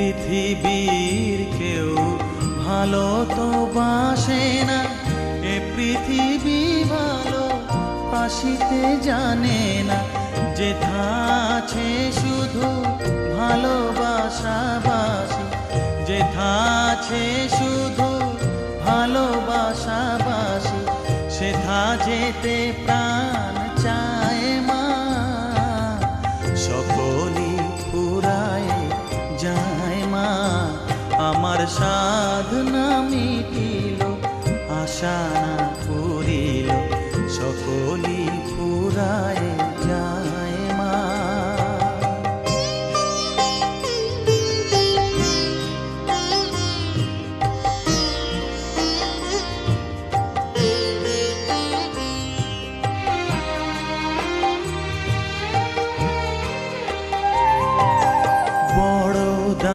পৃথিবীর কেউ ভালো তো বাসে না। এ পৃথিবী ভালো বাসিতে জানে না। যেথা আছে শুধু ভালোবাসা বাসি। যেথা আছে শুধু ভালোবাসাবাসি সেথা যেতে প্রাণ চায় মা। সকলি আর সাধনা মিটিল আশা না